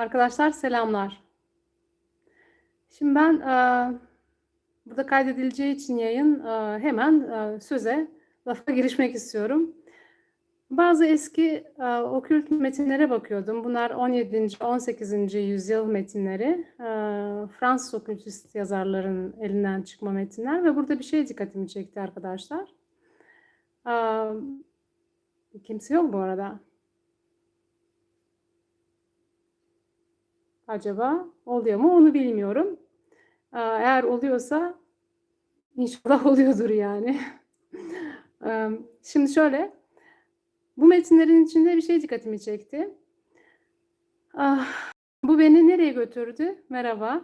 Arkadaşlar selamlar. Şimdi ben e, burada kaydedileceği için yayın e, hemen e, söze, lafa girişmek istiyorum. Bazı eski e, okült metinlere bakıyordum. Bunlar 17. 18. yüzyıl metinleri. E, Fransız okültist yazarların elinden çıkma metinler ve burada bir şey dikkatimi çekti arkadaşlar. E, kimse yok bu arada. Acaba oluyor mu onu bilmiyorum. Eğer oluyorsa inşallah oluyordur yani. Şimdi şöyle bu metinlerin içinde bir şey dikkatimi çekti. Bu beni nereye götürdü? Merhaba.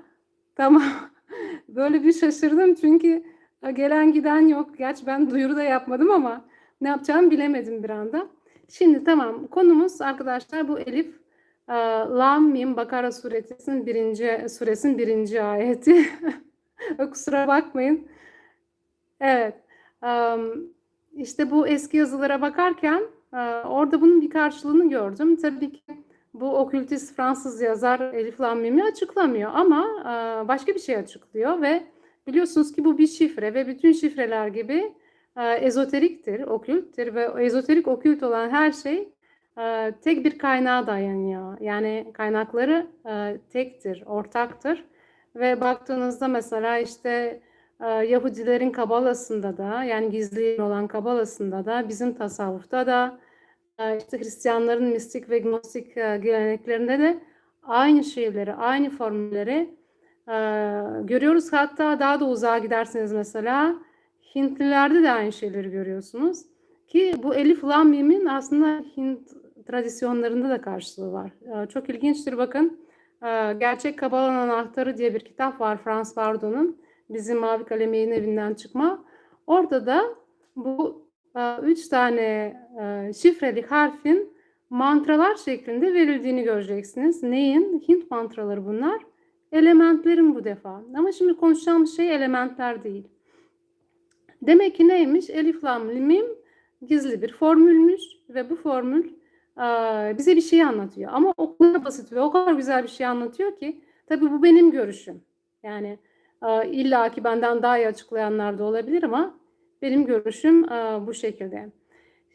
Tamam. Böyle bir şaşırdım çünkü gelen giden yok. Gerçi ben duyuru da yapmadım ama ne yapacağımı bilemedim bir anda. Şimdi tamam konumuz arkadaşlar bu Elif Lam Mim Bakara suresinin birinci suresinin birinci ayeti. Kusura bakmayın. Evet. İşte bu eski yazılara bakarken orada bunun bir karşılığını gördüm. Tabii ki bu okültist Fransız yazar Elif Lam Mim'i açıklamıyor ama başka bir şey açıklıyor ve biliyorsunuz ki bu bir şifre ve bütün şifreler gibi ezoteriktir, okülttir ve ezoterik okült olan her şey tek bir kaynağa dayanıyor. Yani kaynakları tektir, ortaktır. Ve baktığınızda mesela işte Yahudilerin kabalasında da yani gizli olan kabalasında da bizim tasavvufta da işte Hristiyanların mistik ve gnostik geleneklerinde de aynı şeyleri, aynı formülleri görüyoruz. Hatta daha da uzağa giderseniz mesela Hintlilerde de aynı şeyleri görüyorsunuz. Ki bu Elif Lam aslında Hint tradisyonlarında da karşılığı var. Çok ilginçtir bakın. Gerçek Kabala'nın Anahtarı diye bir kitap var Frans Bardon'un. Bizim Mavi Kalem yayın evinden çıkma. Orada da bu üç tane şifreli harfin mantralar şeklinde verildiğini göreceksiniz. Neyin? Hint mantraları bunlar. Elementlerin bu defa. Ama şimdi konuşacağımız şey elementler değil. Demek ki neymiş? Elif, lam, mim gizli bir formülmüş ve bu formül bize bir şey anlatıyor. Ama o kadar basit ve o kadar güzel bir şey anlatıyor ki tabii bu benim görüşüm. Yani illa ki benden daha iyi açıklayanlar da olabilir ama benim görüşüm bu şekilde.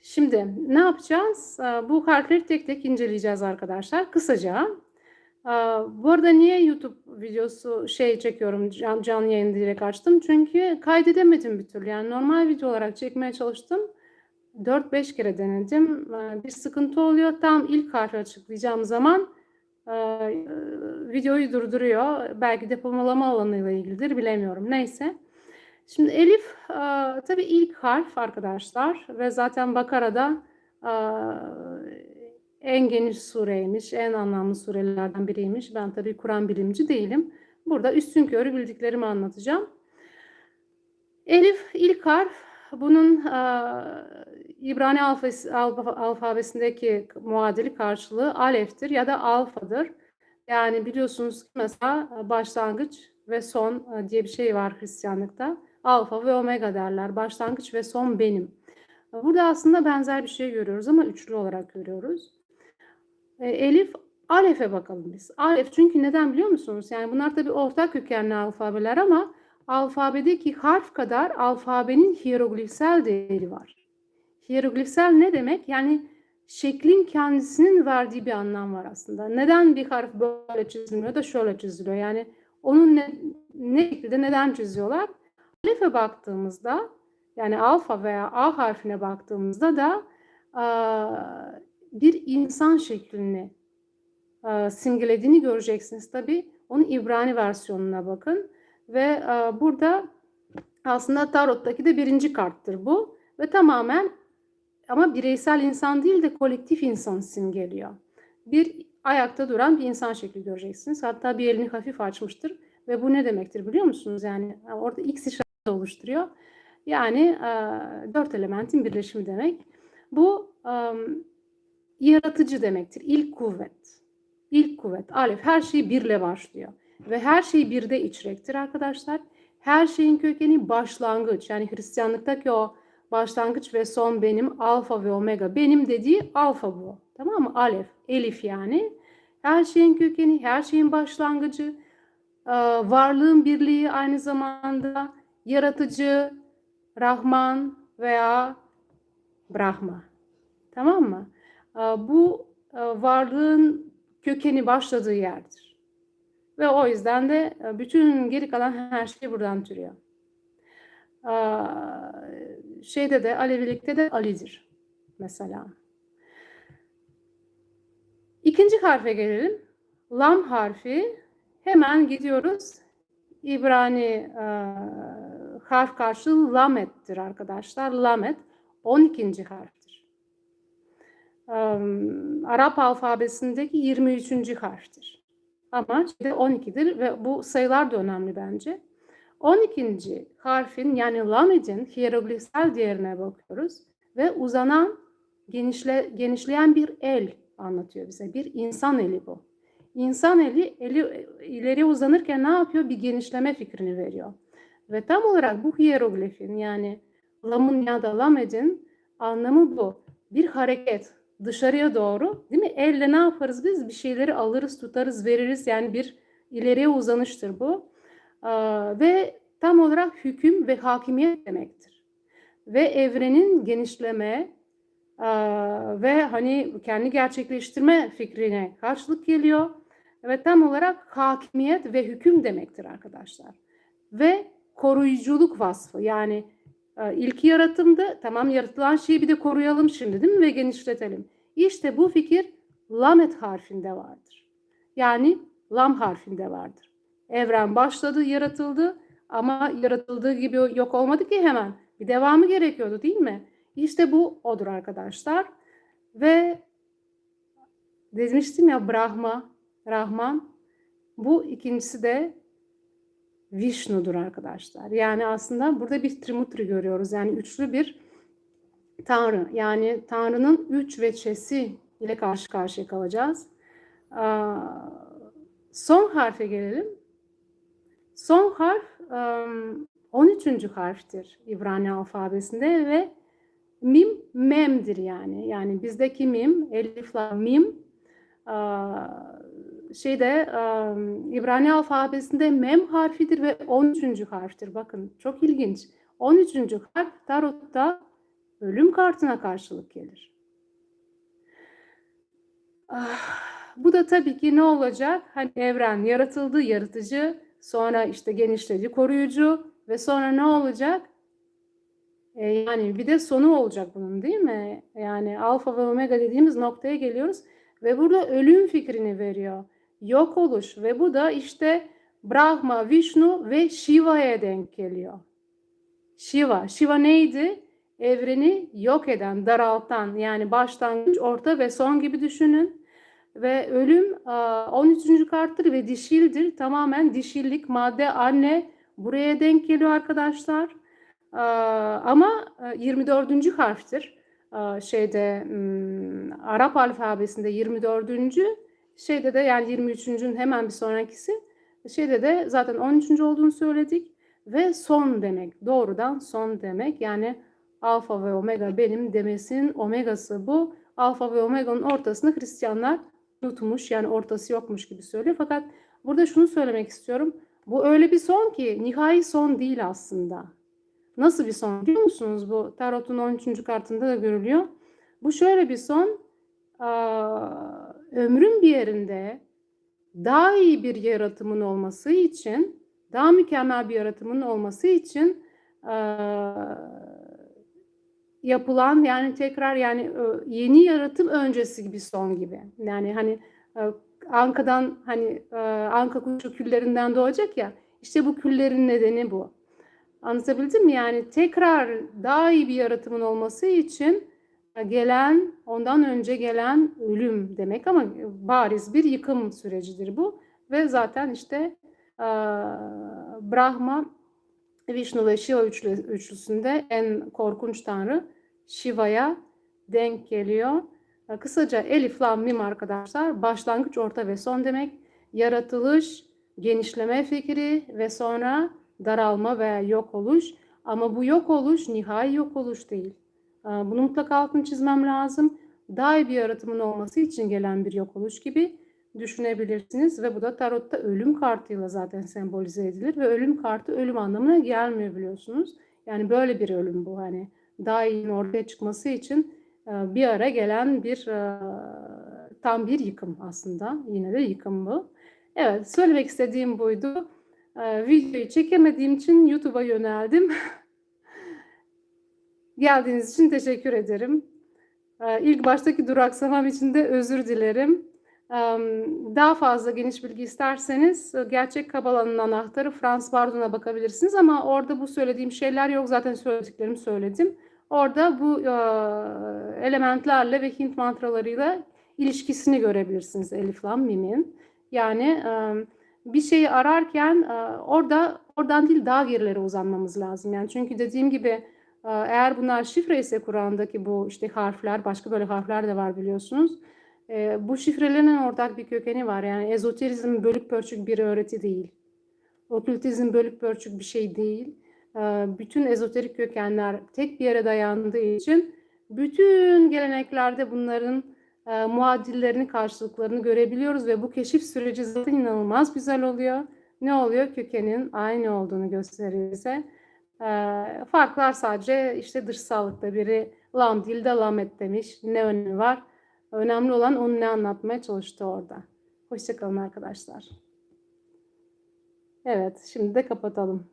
Şimdi ne yapacağız? Bu harfleri tek tek inceleyeceğiz arkadaşlar. Kısaca. Bu arada niye YouTube videosu şey çekiyorum can, canlı yayın direkt açtım? Çünkü kaydedemedim bir türlü. Yani normal video olarak çekmeye çalıştım 4-5 kere denedim. Bir sıkıntı oluyor. Tam ilk harfi açıklayacağım zaman videoyu durduruyor. Belki depolama alanıyla ilgilidir bilemiyorum. Neyse. Şimdi Elif tabii ilk harf arkadaşlar ve zaten Bakara'da en geniş sureymiş, en anlamlı surelerden biriymiş. Ben tabii Kur'an bilimci değilim. Burada üstün körü bildiklerimi anlatacağım. Elif ilk harf bunun İbrani alfabesi, alfabesindeki muadili karşılığı aleftir ya da alfadır. Yani biliyorsunuz ki mesela başlangıç ve son diye bir şey var Hristiyanlıkta. Alfa ve omega derler. Başlangıç ve son benim. Burada aslında benzer bir şey görüyoruz ama üçlü olarak görüyoruz. Elif, Alef'e bakalım biz. Alef çünkü neden biliyor musunuz? Yani bunlar tabii ortak kökenli alfabeler ama alfabedeki harf kadar alfabenin hieroglifsel değeri var. Hieroglifsel ne demek? Yani şeklin kendisinin verdiği bir anlam var aslında. Neden bir harf böyle çizilmiyor da şöyle çiziliyor? Yani onun ne, ne şekilde neden çiziyorlar? Alif'e baktığımızda yani alfa veya A harfine baktığımızda da bir insan şeklini simgelediğini göreceksiniz. Tabi onun İbrani versiyonuna bakın. Ve burada aslında tarottaki de birinci karttır bu. Ve tamamen ama bireysel insan değil de kolektif insan simgeliyor. Bir ayakta duran bir insan şekli göreceksiniz. Hatta bir elini hafif açmıştır. Ve bu ne demektir biliyor musunuz? Yani orada X işareti oluşturuyor. Yani e, dört elementin birleşimi demek. Bu e, yaratıcı demektir. İlk kuvvet. İlk kuvvet. Alef her şey birle başlıyor. Ve her şey birde içrektir arkadaşlar. Her şeyin kökeni başlangıç. Yani Hristiyanlıktaki o başlangıç ve son benim, alfa ve omega benim dediği alfa bu. Tamam mı? Alef, elif yani. Her şeyin kökeni, her şeyin başlangıcı, e, varlığın birliği aynı zamanda yaratıcı, Rahman veya Brahma. Tamam mı? E, bu e, varlığın kökeni başladığı yerdir. Ve o yüzden de bütün geri kalan her şey buradan türüyor. Şeyde de Alevilikte de Ali'dir mesela. İkinci harfe gelelim. Lam harfi. Hemen gidiyoruz. İbrani e, harf karşılığı lamettir arkadaşlar. Lamet 12. harftir. E, Arap alfabesindeki 23. harftir. Ama işte 12'dir ve bu sayılar da önemli bence. 12. harfin yani lamedin hieroglifsel değerine bakıyoruz ve uzanan genişle, genişleyen bir el anlatıyor bize. Bir insan eli bu. İnsan eli, eli ileri uzanırken ne yapıyor? Bir genişleme fikrini veriyor. Ve tam olarak bu hieroglifin yani lamun ya da lamedin anlamı bu. Bir hareket dışarıya doğru değil mi? Elle ne yaparız biz? Bir şeyleri alırız, tutarız, veririz. Yani bir ileriye uzanıştır bu. Ee, ve tam olarak hüküm ve hakimiyet demektir. Ve evrenin genişleme, ve hani kendi gerçekleştirme fikrine karşılık geliyor. Ve tam olarak hakimiyet ve hüküm demektir arkadaşlar. Ve koruyuculuk vasfı yani ilk yaratımda tamam yaratılan şeyi bir de koruyalım şimdi değil mi ve genişletelim. İşte bu fikir lamet harfinde vardır. Yani lam harfinde vardır. Evren başladı, yaratıldı ama yaratıldığı gibi yok olmadı ki hemen. Bir devamı gerekiyordu değil mi? İşte bu odur arkadaşlar. Ve demiştim ya Brahma, Rahman. Bu ikincisi de Vishnu'dur arkadaşlar. Yani aslında burada bir Trimurti görüyoruz. Yani üçlü bir Tanrı. Yani Tanrı'nın üç veçesi ile karşı karşıya kalacağız. Son harfe gelelim. Son harf 13. harftir İbrani alfabesinde ve Mim memdir yani. Yani bizdeki mim, elifla mim şeyde İbrani alfabesinde mem harfidir ve 13. harftir. Bakın çok ilginç. 13. harf tarotta ölüm kartına karşılık gelir. Ah, bu da tabii ki ne olacak? Hani evren yaratıldı, yaratıcı, sonra işte genişledi, koruyucu ve sonra ne olacak? E, yani bir de sonu olacak bunun değil mi? Yani alfa ve omega dediğimiz noktaya geliyoruz ve burada ölüm fikrini veriyor. Yok oluş ve bu da işte Brahma, Vishnu ve Shiva'ya denk geliyor. Shiva. Shiva neydi? Evreni yok eden, daraltan yani başlangıç, orta ve son gibi düşünün. Ve ölüm 13. karttır ve dişildir. Tamamen dişillik, madde, anne buraya denk geliyor arkadaşlar. Ama 24. harftir. Şeyde Arap alfabesinde 24. Şeyde de yani 23.'ün hemen bir sonrakisi. Şeyde de zaten 13. olduğunu söyledik. Ve son demek. Doğrudan son demek. Yani alfa ve omega benim demesinin omegası bu. Alfa ve omega'nın ortasını Hristiyanlar tutmuş. Yani ortası yokmuş gibi söylüyor. Fakat burada şunu söylemek istiyorum. Bu öyle bir son ki nihai son değil aslında. Nasıl bir son biliyor musunuz? Bu tarotun 13. kartında da görülüyor. Bu şöyle bir son. Ömrün bir yerinde daha iyi bir yaratımın olması için, daha mükemmel bir yaratımın olması için yapılan yani tekrar yani yeni yaratım öncesi bir son gibi. Yani hani Anka'dan hani Anka kuşu küllerinden doğacak ya işte bu küllerin nedeni bu. Anlatabildim mi? Yani tekrar daha iyi bir yaratımın olması için gelen, ondan önce gelen ölüm demek ama bariz bir yıkım sürecidir bu. Ve zaten işte Brahma, Vishnu ve Shiva üçlü, üçlüsünde en korkunç tanrı Shiva'ya denk geliyor. Kısaca Elif, Lam, Mim arkadaşlar başlangıç, orta ve son demek. Yaratılış, genişleme fikri ve sonra daralma veya yok oluş. Ama bu yok oluş nihai yok oluş değil. Bunu mutlaka altını çizmem lazım. Daha iyi bir yaratımın olması için gelen bir yok oluş gibi. Düşünebilirsiniz ve bu da tarotta ölüm kartıyla zaten sembolize edilir ve ölüm kartı ölüm anlamına gelmiyor biliyorsunuz. Yani böyle bir ölüm bu hani daha iyinin ortaya çıkması için e, bir ara gelen bir e, tam bir yıkım aslında. Yine de yıkım bu. Evet söylemek istediğim buydu. E, videoyu çekemediğim için YouTube'a yöneldim. Geldiğiniz için teşekkür ederim. İlk baştaki duraksamam için de özür dilerim. Daha fazla geniş bilgi isterseniz e, Gerçek Kabala'nın anahtarı Frans Bardon'a bakabilirsiniz ama orada bu söylediğim şeyler yok. Zaten söylediklerimi söyledim. Orada bu e, elementlerle ve Hint mantralarıyla ilişkisini görebilirsiniz Elif Lam Mim'in. Yani bir şeyi ararken e, orada oradan değil daha gerilere uzanmamız lazım. Yani çünkü dediğim gibi eğer bunlar şifre ise Kur'an'daki bu işte harfler, başka böyle harfler de var biliyorsunuz. E, bu şifrelerin ortak bir kökeni var. Yani ezoterizm bölük pörçük bir öğreti değil. Okültizm bölük pörçük bir şey değil. E, bütün ezoterik kökenler tek bir yere dayandığı için bütün geleneklerde bunların e, muadillerini, karşılıklarını görebiliyoruz ve bu keşif süreci zaten inanılmaz güzel oluyor. Ne oluyor? Kökenin aynı olduğunu gösteriyor bize. E, farklar sadece işte dışsallıkta biri lam değil de lamet demiş. Ne önemi var? Önemli olan onu ne anlatmaya çalıştı orada. Hoşçakalın arkadaşlar. Evet, şimdi de kapatalım.